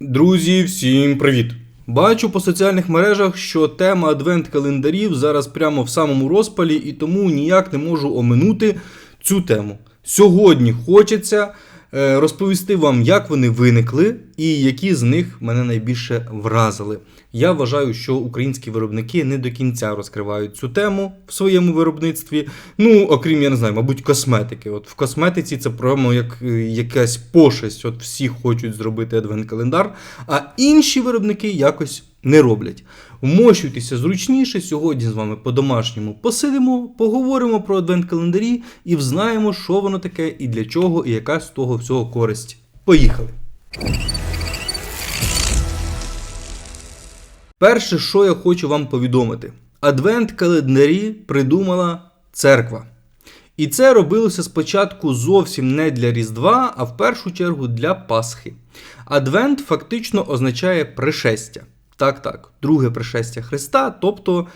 Друзі, всім привіт! Бачу по соціальних мережах, що тема адвент-календарів зараз прямо в самому розпалі, і тому ніяк не можу оминути цю тему. Сьогодні хочеться розповісти вам, як вони виникли і які з них мене найбільше вразили. Я вважаю, що українські виробники не до кінця розкривають цю тему в своєму виробництві. Ну, окрім, я не знаю, мабуть, косметики. От в косметиці це прямо як е, якась пошесть. От всі хочуть зробити адвент-календар, а інші виробники якось не роблять. Вмощуйтеся зручніше. Сьогодні з вами по-домашньому посидимо, поговоримо про адвент-календарі і взнаємо, що воно таке і для чого, і яка з того всього користь. Поїхали! Перше, що я хочу вам повідомити: адвент-календарі придумала церква. І це робилося спочатку зовсім не для Різдва, а в першу чергу для Пасхи. Адвент фактично означає пришестя. Так, так, друге пришестя Христа, тобто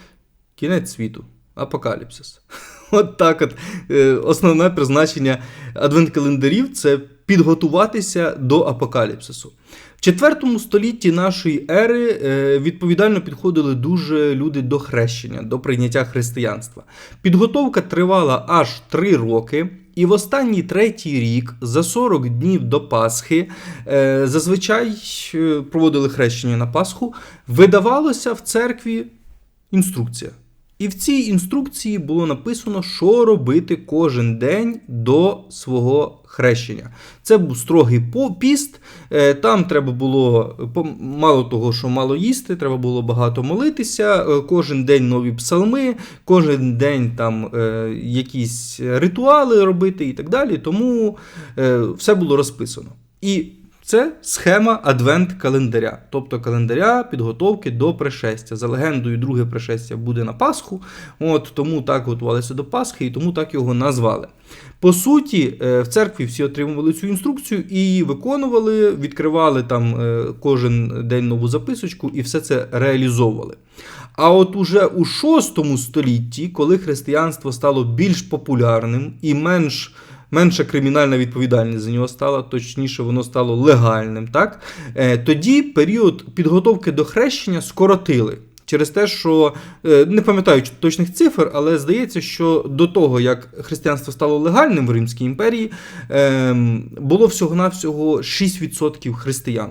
кінець світу, апокаліпсис. От так от е, основне призначення адвент-календарів це підготуватися до апокаліпсису. В 4 столітті нашої ери е, відповідально підходили дуже люди до хрещення, до прийняття християнства. Підготовка тривала аж 3 роки. І в останній третій рік, за 40 днів до Пасхи, е, зазвичай е, проводили хрещення на Пасху, видавалося в церкві інструкція. І в цій інструкції було написано, що робити кожен день до свого хрещення. Це був строгий по- піст. е, Там треба було мало того, що мало їсти, треба було багато молитися. е, Кожен день нові псалми, кожен день там е, якісь ритуали робити і так далі. Тому все було розписано. І це схема адвент-календаря, тобто календаря підготовки до пришестя. За легендою, друге пришестя буде на Пасху, от тому так готувалися до Пасхи і тому так його назвали. По суті, е, в церкві всі отримували цю інструкцію і її виконували, відкривали там е, кожен день нову записочку і все це реалізовували. А от уже у VI столітті, коли християнство стало більш популярним і менш менша кримінальна відповідальність за нього стала, точніше, воно стало легальним. Так? Е, Тоді період підготовки до хрещення скоротили. Через те, що е, не пам'ятаю точних цифр, але здається, що до того, як християнство стало легальним в Римській імперії, ем, було всього-навсього 6% християн.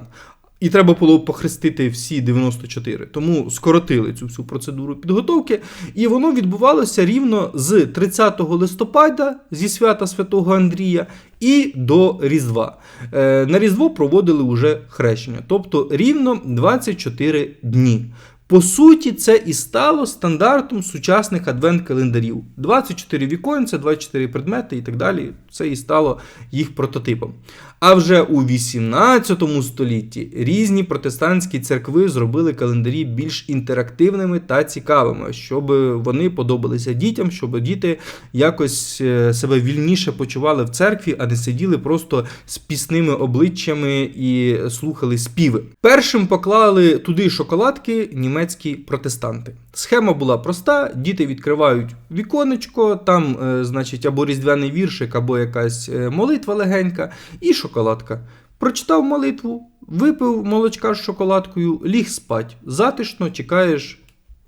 І треба було похрестити всі 94. Тому скоротили цю всю процедуру підготовки. І воно відбувалося рівно з 30 листопада зі свята Святого Андрія і до Різдва. Е, на Різдво проводили уже хрещення, тобто рівно 24 дні. По суті, це і стало стандартом сучасних адвент-календарів. 24 віконця, 24 предмети і так далі. Це і стало їх прототипом. А вже у 18 столітті різні протестантські церкви зробили календарі більш інтерактивними та цікавими, щоб вони подобалися дітям, щоб діти якось е, себе вільніше почували в церкві, а не сиділи просто з пісними обличчями і слухали співи. Першим поклали туди шоколадки німецькі протестанти. Схема була проста: діти відкривають віконечко, там, е, значить, або різдвяний віршик, або якась е, молитва легенька, і шоколадка. Прочитав молитву, випив молочка з шоколадкою, ліг спать. Затишно чекаєш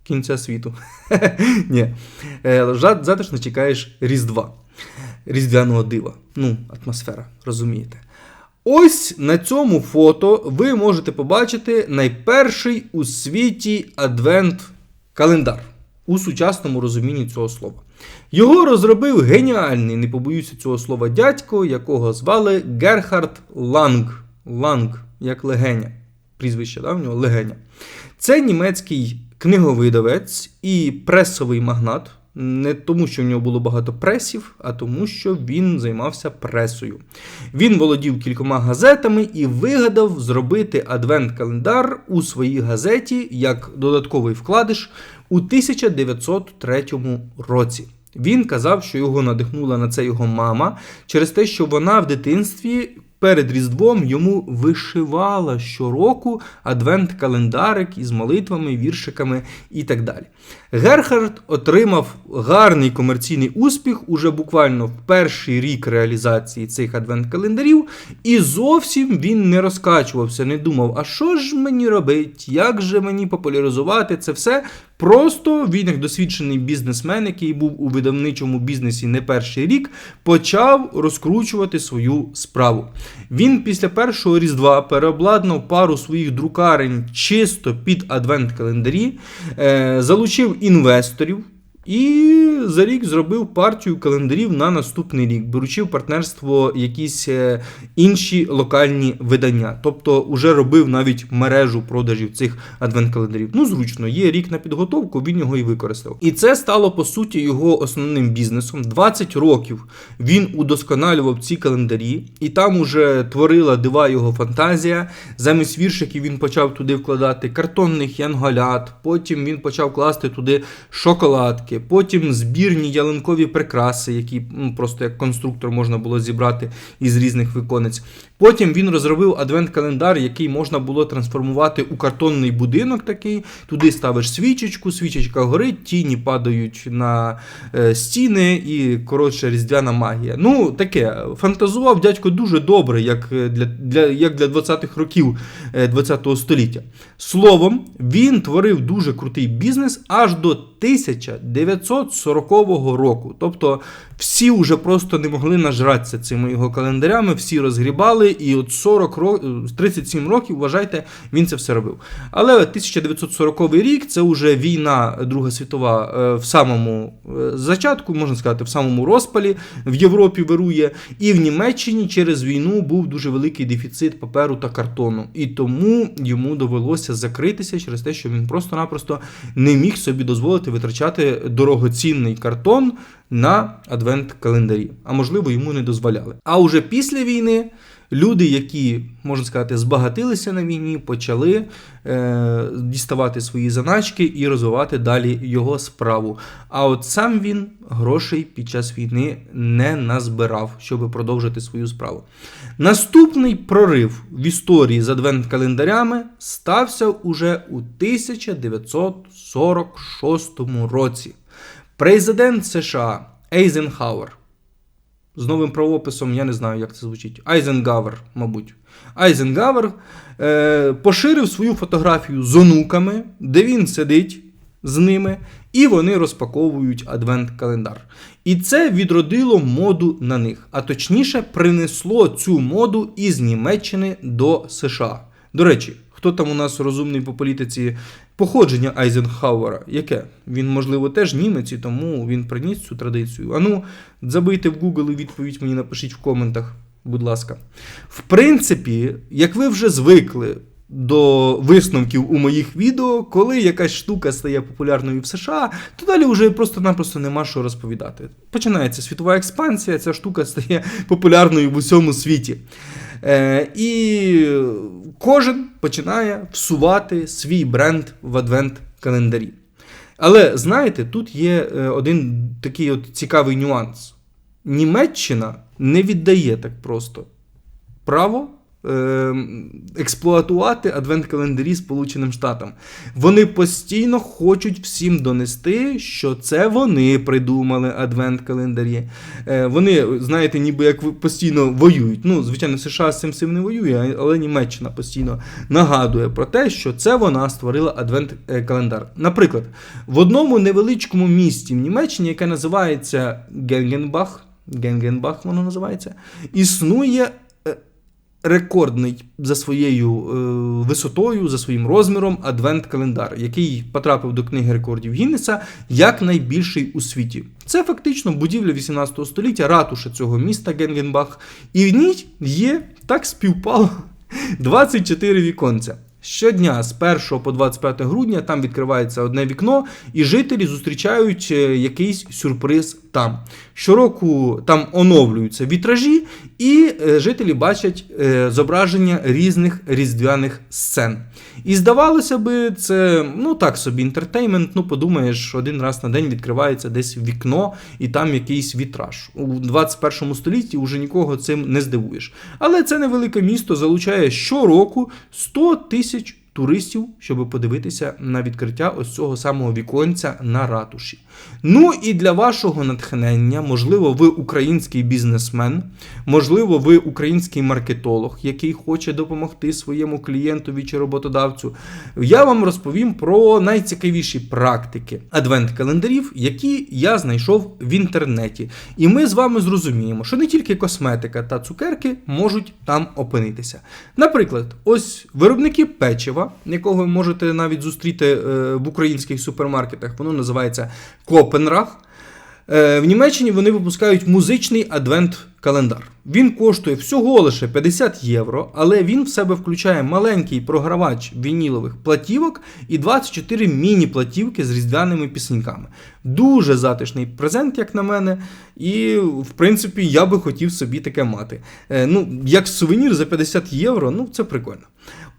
кінця світу. Ні. Е, Затишно чекаєш Різдва, Різдвяного дива. Ну, атмосфера, розумієте. Ось на цьому фото ви можете побачити найперший у світі адвент-календар у сучасному розумінні цього слова. Його розробив геніальний, не побоюся цього слова, дядько, якого звали Герхард Ланг. Ланг, як легеня. Прізвище, да, в нього легеня. Це німецький книговидавець і пресовий магнат. Не тому, що в нього було багато пресів, а тому, що він займався пресою. Він володів кількома газетами і вигадав зробити адвент-календар у своїй газеті як додатковий вкладиш у 1903 році. Він казав, що його надихнула на це його мама через те, що вона в дитинстві перед Різдвом йому вишивала щороку адвент-календарик із молитвами, віршиками і так далі. Герхард отримав гарний комерційний успіх уже буквально в перший рік реалізації цих адвент-календарів, і зовсім він не розкачувався, не думав, а що ж мені робить, як же мені популяризувати це все. Просто він, як досвідчений бізнесмен, який був у видавничому бізнесі не перший рік, почав розкручувати свою справу. Він після першого різдва переобладнав пару своїх друкарень чисто під адвент-календарі, е, залучив інвесторів. І за рік зробив партію календарів на наступний рік, беручи в партнерство якісь е, інші локальні видання. Тобто вже робив навіть мережу продажів цих адвент-календарів. Ну, зручно, є рік на підготовку, він його і використав. І це стало по суті його основним бізнесом. 20 років він удосконалював ці календарі, і там уже творила дива його фантазія. Замість віршиків він почав туди вкладати картонних янголят, потім він почав класти туди шоколадки, потім збірні ялинкові прикраси, які ну, просто як конструктор можна було зібрати із різних виконець. Потім він розробив адвент-календар, який можна було трансформувати у картонний будинок такий. Туди ставиш свічечку, свічечка горить, тіні падають на е, стіни і коротше різдвяна магія. Ну, таке, фантазував дядько дуже добре, як е, для, для, як для 20-х років е, 20-го століття. Словом, він творив дуже крутий бізнес аж до 1940 року. Тобто всі вже просто не могли нажратися цими його календарями, всі розгрібали, і от 40 років, 37 років, вважайте, він це все робив. Але 1940 рік це вже війна Друга світова е, в самому е, зачатку, можна сказати, в самому розпалі в Європі вирує, і в Німеччині через війну був дуже великий дефіцит паперу та картону. І тому йому довелося закритися через те, що він просто-напросто не міг собі дозволити витрачати дорогоцінний картон на адвент-календарі, а можливо, йому не дозволяли. А уже після війни люди, які, можна сказати, збагатилися на війні, почали е, діставати свої заначки і розвивати далі його справу. А от сам він грошей під час війни не назбирав, щоб продовжити свою справу. Наступний прорив в історії з адвент-календарями стався уже у 1946 році. Президент США Ейзенхауер. З новим правописом, я не знаю, як це звучить. Айзенгавер, мабуть. Айзенгавер е, поширив свою фотографію з онуками, де він сидить з ними, і вони розпаковують адвент-календар. І це відродило моду на них. А точніше, принесло цю моду із Німеччини до США. До речі, хто там у нас розумний по політиці походження Айзенхауера? Яке? Він, можливо, теж німець, і тому він приніс цю традицію. Ану, забийте в Google і відповідь мені напишіть в коментах, будь ласка. В принципі, як ви вже звикли. До висновків у моїх відео, коли якась штука стає популярною в США, то далі вже просто-напросто нема що розповідати. Починається світова експансія, ця штука стає популярною в усьому світі. Е, І кожен починає всувати свій бренд в адвент-календарі. Але знаєте, тут є е, один такий от цікавий нюанс: Німеччина не віддає так просто право. Е, Експлуатувати адвент-календарі Сполученим Штатам. Вони постійно хочуть всім донести, що це вони придумали адвент-календарі. Е, Вони, знаєте, ніби як постійно воюють. Ну, звичайно, США з цим всім не воює, але Німеччина постійно нагадує про те, що це вона створила адвент-календар. Наприклад, в одному невеличкому місті в Німеччині, яке називається Генгенбах, Генгенбах воно називається, існує е, рекордний за своєю е, висотою, за своїм розміром адвент-календар, який потрапив до книги рекордів Гіннеса як найбільший у світі. Це фактично будівля 18 століття, ратуша цього міста Генгенбах, і в ній є так співпало 24 віконця. Щодня з 1 по 25 грудня там відкривається одне вікно, і жителі зустрічають е, якийсь сюрприз там. Щороку там оновлюються вітражі, і е, жителі бачать е, зображення різних різдвяних сцен. І здавалося би, це ну так собі інтертеймент. Ну, подумаєш, один раз на день відкривається десь вікно, і там якийсь вітраж. У 21 столітті вже нікого цим не здивуєш. Але це невелике місто залучає щороку 100 тисяч туристів, щоб подивитися на відкриття ось цього самого віконця на ратуші. Ну і для вашого натхнення, можливо, ви український бізнесмен, можливо, ви український маркетолог, який хоче допомогти своєму клієнтові чи роботодавцю. Я вам розповім про найцікавіші практики адвент-календарів, які я знайшов в інтернеті. І ми з вами зрозуміємо, що не тільки косметика та цукерки можуть там опинитися. Наприклад, ось виробники печива, якого ви можете навіть зустріти е, в українських супермаркетах, воно називається Копенраг. Е, В Німеччині вони випускають музичний адвент-календар. Він коштує всього лише 50 євро, але він в себе включає маленький програвач вінілових платівок і 24 міні-платівки з різдвяними пісеньками. Дуже затишний презент, як на мене, і в принципі я би хотів собі таке мати. Е, Ну, як сувенір за 50 євро, ну це прикольно.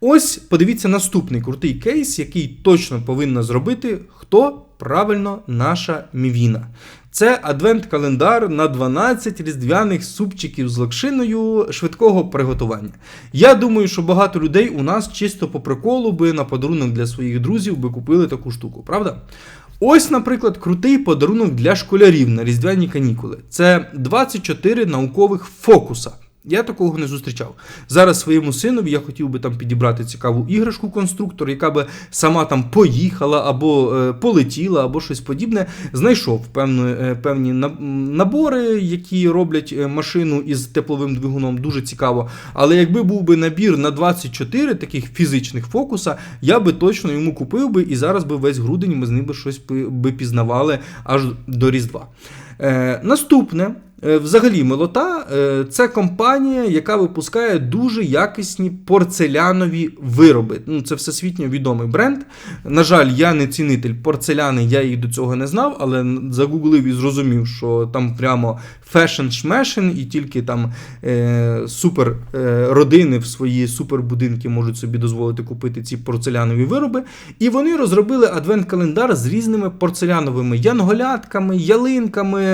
Ось подивіться наступний крутий кейс, який точно повинна зробити хто правильно наша мівіна. Це адвент-календар на 12 різдвяних супчиків з локшиною швидкого приготування. Я думаю, що багато людей у нас чисто по приколу би на подарунок для своїх друзів би купили таку штуку, правда? Ось, наприклад, крутий подарунок для школярів на різдвяні канікули. Це 24 наукових фокуса. Я такого не зустрічав. Зараз своєму синові я хотів би там підібрати цікаву іграшку конструктор, яка би сама там поїхала або е, полетіла, або щось подібне. Знайшов певну, е, певні набори, які роблять е, машину із тепловим двигуном. Дуже цікаво. Але якби був би набір на 24 таких фізичних фокуса, я би точно йому купив би, і зараз би весь грудень ми з ним би щось би пізнавали аж до Різдва. Е, наступне. Е, Взагалі, Мелота е, це компанія, яка випускає дуже якісні порцелянові вироби. Ну, це всесвітньо відомий бренд. На жаль, я не цінитель порцеляни, я їх до цього не знав, але загуглив і зрозумів, що там прямо фешн шмешен, і тільки там е, супер е, родини в свої супербудинки можуть собі дозволити купити ці порцелянові вироби. І вони розробили адвент-календар з різними порцеляновими янголятками, ялинками,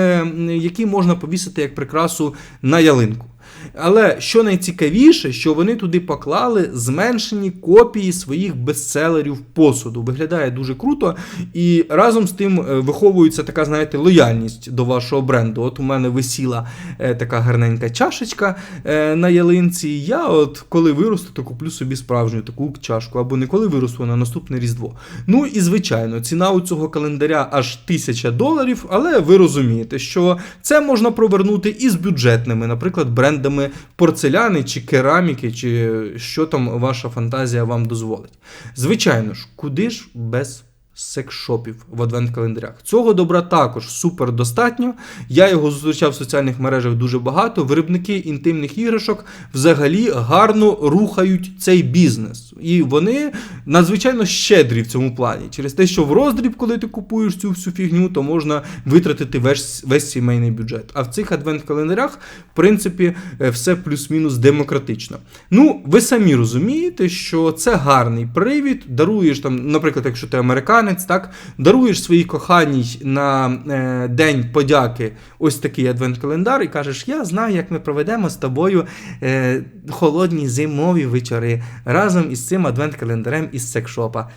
які можна повісити як прикрасу на ялинку. Але що найцікавіше, що вони туди поклали зменшені копії своїх бестселерів посуду. Виглядає дуже круто, і разом з тим е, виховується така, знаєте, лояльність до вашого бренду. От у мене висіла е, така гарненька чашечка е, на ялинці. Я, от коли виросту, то куплю собі справжню таку чашку, або не коли виросту на наступне різдво. Ну і звичайно, ціна у цього календаря аж тисяча доларів, але ви розумієте, що це можна провернути і з бюджетними, наприклад, брендами порцеляни чи кераміки, чи що там ваша фантазія вам дозволить. Звичайно ж, куди ж без секшопів в адвент-календарях. Цього добра також супер достатньо. Я його зустрічав в соціальних мережах дуже багато. Виробники інтимних іграшок взагалі гарно рухають цей бізнес. І вони надзвичайно щедрі в цьому плані. Через те, що в роздріб, коли ти купуєш цю всю фігню, то можна витратити весь, весь сімейний бюджет. А в цих адвент-календарях, в принципі, е, все плюс-мінус демократично. Ну, ви самі розумієте, що це гарний привід. Даруєш там, наприклад, якщо ти американець, так даруєш своїй коханій на е, день подяки ось такий адвент-календар і кажеш: Я знаю, як ми проведемо з тобою е, холодні зимові вечори разом із цим адвент-календарем із секшопа.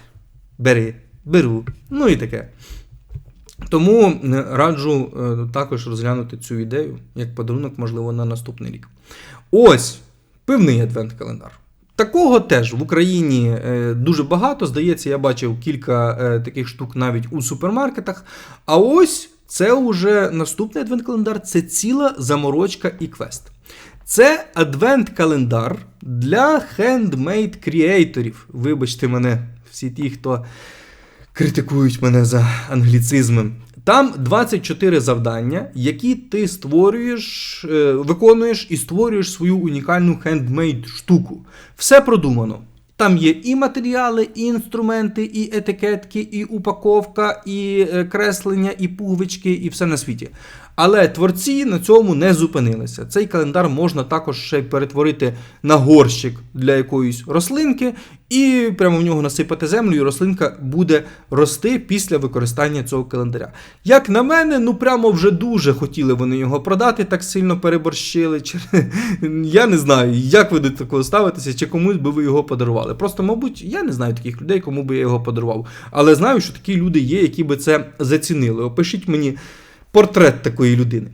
Бери, беру. Ну і таке. Тому е, раджу е, також розглянути цю ідею як подарунок, можливо, на наступний рік. Ось пивний адвент-календар. Такого теж в Україні е, дуже багато. Здається, я бачив кілька е, таких штук навіть у супермаркетах. А ось це вже наступний адвент-календар це ціла заморочка і квест. Це адвент-календар для хендмейд кріейторів. Вибачте мене, всі ті, хто критикують мене за англіцизми. Там 24 завдання, які ти створюєш, е, виконуєш і створюєш свою унікальну хендмейд штуку. Все продумано. Там є і матеріали, і інструменти, і етикетки, і упаковка, і е, креслення, і пуговички, і все на світі. Але творці на цьому не зупинилися. Цей календар можна також ще й перетворити на горщик для якоїсь рослинки, і прямо в нього насипати землю, і рослинка буде рости після використання цього календаря. Як на мене, ну прямо вже дуже хотіли вони його продати, так сильно переборщили. Я не знаю, як ви до такого ставитеся, чи комусь би ви його подарували. Просто, мабуть, я не знаю таких людей, кому би я його подарував. Але знаю, що такі люди є, які би це зацінили. Опишіть мені портрет такої людини.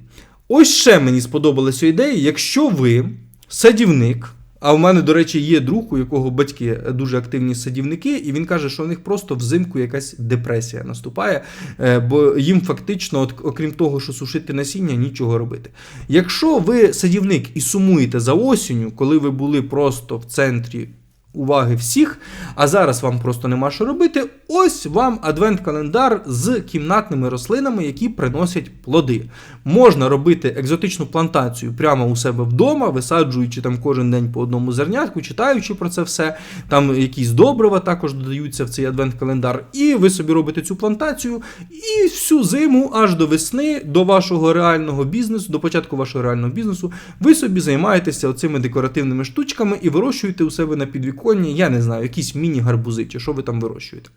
Ось ще мені сподобалася ідея, якщо ви садівник. А в мене, до речі, є друг, у якого батьки дуже активні садівники, і він каже, що в них просто взимку якась депресія наступає, е, бо їм фактично, от, окрім того, що сушити насіння, нічого робити. Якщо ви садівник і сумуєте за осінню, коли ви були просто в центрі уваги всіх, а зараз вам просто нема що робити. Ось вам адвент-календар з кімнатними рослинами, які приносять плоди. Можна робити екзотичну плантацію прямо у себе вдома, висаджуючи там кожен день по одному зернятку, читаючи про це все. Там якісь добрива також додаються в цей адвент-календар. І ви собі робите цю плантацію, і всю зиму, аж до весни, до вашого реального бізнесу, до початку вашого реального бізнесу, ви собі займаєтеся оцими декоративними штучками і вирощуєте у себе на підвіконні підвіконні, я не знаю, якісь міні-гарбузи, чи що ви там вирощуєте.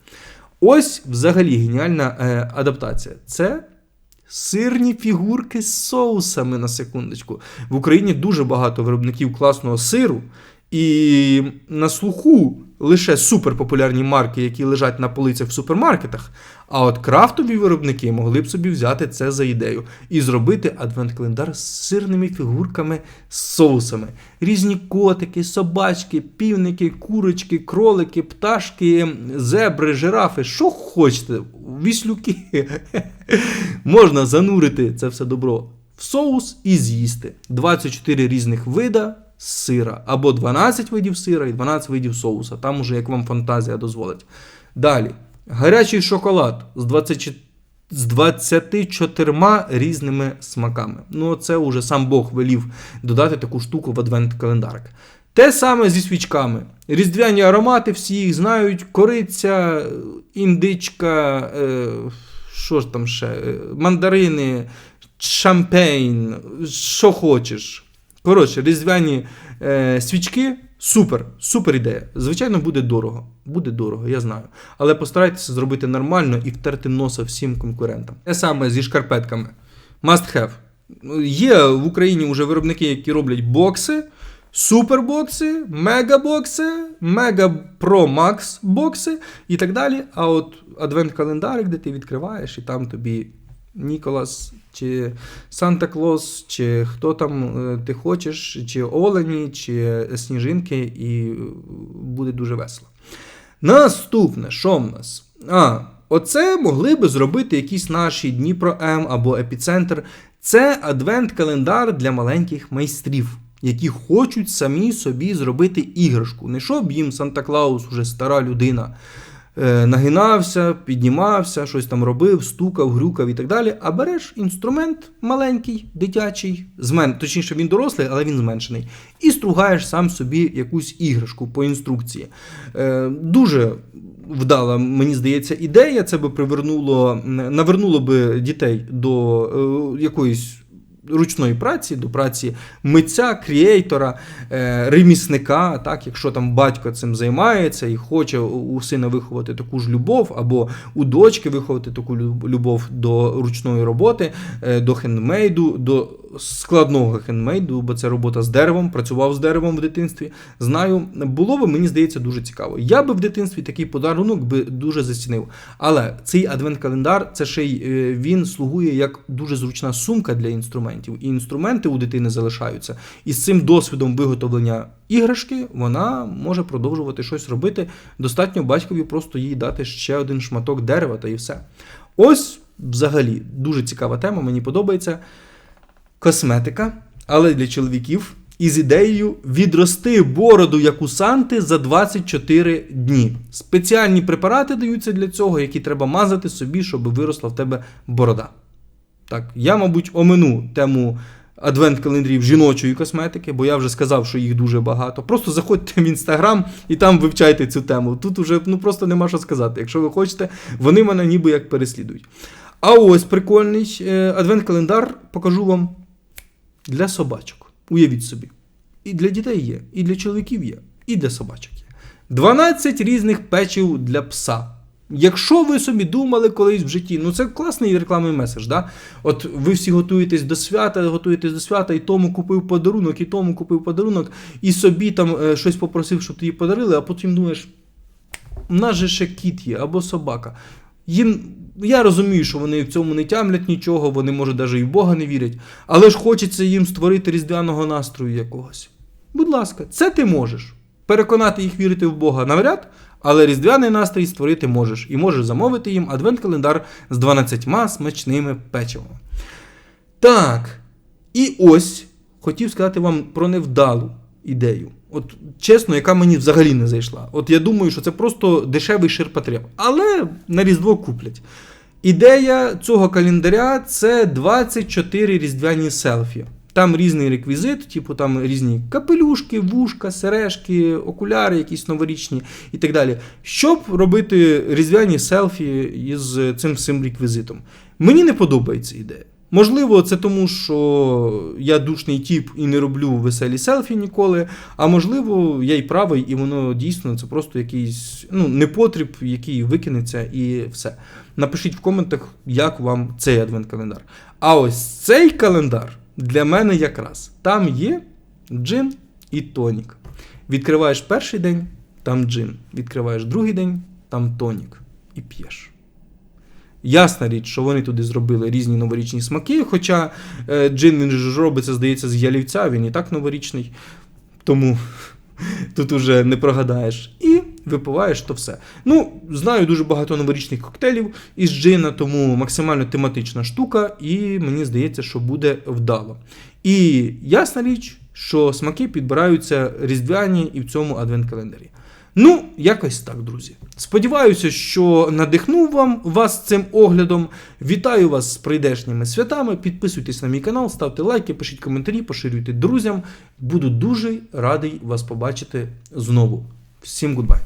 Ось взагалі геніальна е, адаптація. Це сирні фігурки з соусами на секундочку. В Україні дуже багато виробників класного сиру, і на слуху лише суперпопулярні марки, які лежать на полицях в супермаркетах. А от крафтові виробники могли б собі взяти це за ідею і зробити адвент-календар з сирними фігурками з соусами. Різні котики, собачки, півники, курочки, кролики, пташки, зебри, жирафи, що хочете, віслюки. Можна занурити це все добро в соус і з'їсти. 24 різних вида сира, або 12 видів сира і 12 видів соуса. Там уже як вам фантазія дозволить. Далі. Гарячий шоколад з 20, з 24 різними смаками. Ну, це вже сам Бог велів додати таку штуку в адвент-календарик. Те саме зі свічками. Різдвяні аромати, всі їх знають, кориця, індичка, е, що ж там ще, е, мандарини, шампейн, що хочеш. Коротше, різдвяні е, свічки супер, супер ідея. Звичайно, буде дорого. Буде дорого, я знаю. Але постарайтеся зробити нормально і втерти носа всім конкурентам. Те саме зі шкарпетками. Must have. Є в Україні вже виробники, які роблять бокси, супербокси, мегабокси, мега Pro Max бокси і так далі. А от адвент-календарик, де ти відкриваєш, і там тобі Ніколас, чи Санта Клос, чи хто там е, ти хочеш, чи Олені, чи Сніжинки, і буде дуже весело. Наступне, що в нас? А, Оце могли би зробити якісь наші Дніпро М або Епіцентр. Це адвент-календар для маленьких майстрів, які хочуть самі собі зробити іграшку. Не щоб їм Санта Клаус, уже стара людина. Е, нагинався, піднімався, щось там робив, стукав, грюкав і так далі. А береш інструмент маленький, дитячий, змен... точніше, він дорослий, але він зменшений. І стругаєш сам собі якусь іграшку по інструкції. Е, Дуже вдала, мені здається, ідея. Це би привернуло, навернуло би дітей до е, якоїсь ручної праці, до праці митця, кріейтора, е, ремісника, так, якщо там батько цим займається і хоче у сина виховати таку ж любов, або у дочки виховати таку любов до ручної роботи, е, до хендмейду, до складного хендмейду, бо це робота з деревом, працював з деревом в дитинстві. Знаю, було би, мені здається, дуже цікаво. Я би в дитинстві такий подарунок би дуже зацінив. Але цей адвент-календар, це ще й е, він слугує як дуже зручна сумка для інструментів. І інструменти у дитини залишаються. І з цим досвідом виготовлення іграшки вона може продовжувати щось робити. Достатньо батькові просто їй дати ще один шматок дерева та і все. Ось, взагалі, дуже цікава тема, мені подобається косметика, але для чоловіків із ідеєю відрости бороду як у Санти за 24 дні. Спеціальні препарати даються для цього, які треба мазати собі, щоб виросла в тебе борода. Так, я, мабуть, омину тему адвент-календарів жіночої косметики, бо я вже сказав, що їх дуже багато. Просто заходьте в інстаграм і там вивчайте цю тему. Тут уже ну, просто нема що сказати. Якщо ви хочете, вони мене ніби як переслідують. А ось прикольний е, адвент-календар покажу вам для собачок. Уявіть собі. І для дітей є, і для чоловіків є, і для собачок є. 12 різних печів для пса. Якщо ви собі думали колись в житті, ну це класний рекламний меседж, да? От ви всі готуєтесь до свята, готуєтесь до свята, і тому купив подарунок, і тому купив подарунок, і собі там е, щось попросив, щоб тобі подарили, а потім думаєш, у нас же ще кіт є або собака. Їм, я розумію, що вони в цьому не тямлять нічого, вони, може, навіть і в Бога не вірять, але ж хочеться їм створити різдвяного настрою якогось. Будь ласка, це ти можеш. Переконати їх вірити в Бога навряд, але різдвяний настрій створити можеш. І можеш замовити їм адвент-календар з 12 смачними печивами. Так. І ось хотів сказати вам про невдалу ідею. От чесно, яка мені взагалі не зайшла. От я думаю, що це просто дешевий ширпотреб. Але на Різдво куплять. Ідея цього календаря це 24 різдвяні селфі. Там різний реквізит, типу там різні капелюшки, вушка, сережки, окуляри, якісь новорічні і так далі. Щоб робити різдвяні селфі із цим всім реквізитом. Мені не подобається ідея. Можливо, це тому, що я душний тіп і не роблю веселі селфі ніколи. А можливо, я й правий, і воно дійсно це просто якийсь ну, непотріб, який викинеться, і все. Напишіть в коментах, як вам цей адвент-календар. А ось цей календар для мене якраз. Там є джин і тонік. Відкриваєш перший день, там джин. Відкриваєш другий день, там тонік. І п'єш. Ясна річ, що вони туди зробили різні новорічні смаки, хоча е, джин він ж робиться, здається, з ялівця, він і так новорічний. Тому тут уже не прогадаєш. І випиваєш то все. Ну, знаю дуже багато новорічних коктейлів із джина, тому максимально тематична штука, і мені здається, що буде вдало. І ясна річ, що смаки підбираються різдвяні і в цьому адвент-календарі. Ну, якось так, друзі. Сподіваюся, що надихнув вам вас цим оглядом. Вітаю вас з прийдешніми святами. Підписуйтесь на мій канал, ставте лайки, пишіть коментарі, поширюйте друзям. Буду дуже радий вас побачити знову. Всім гудбай!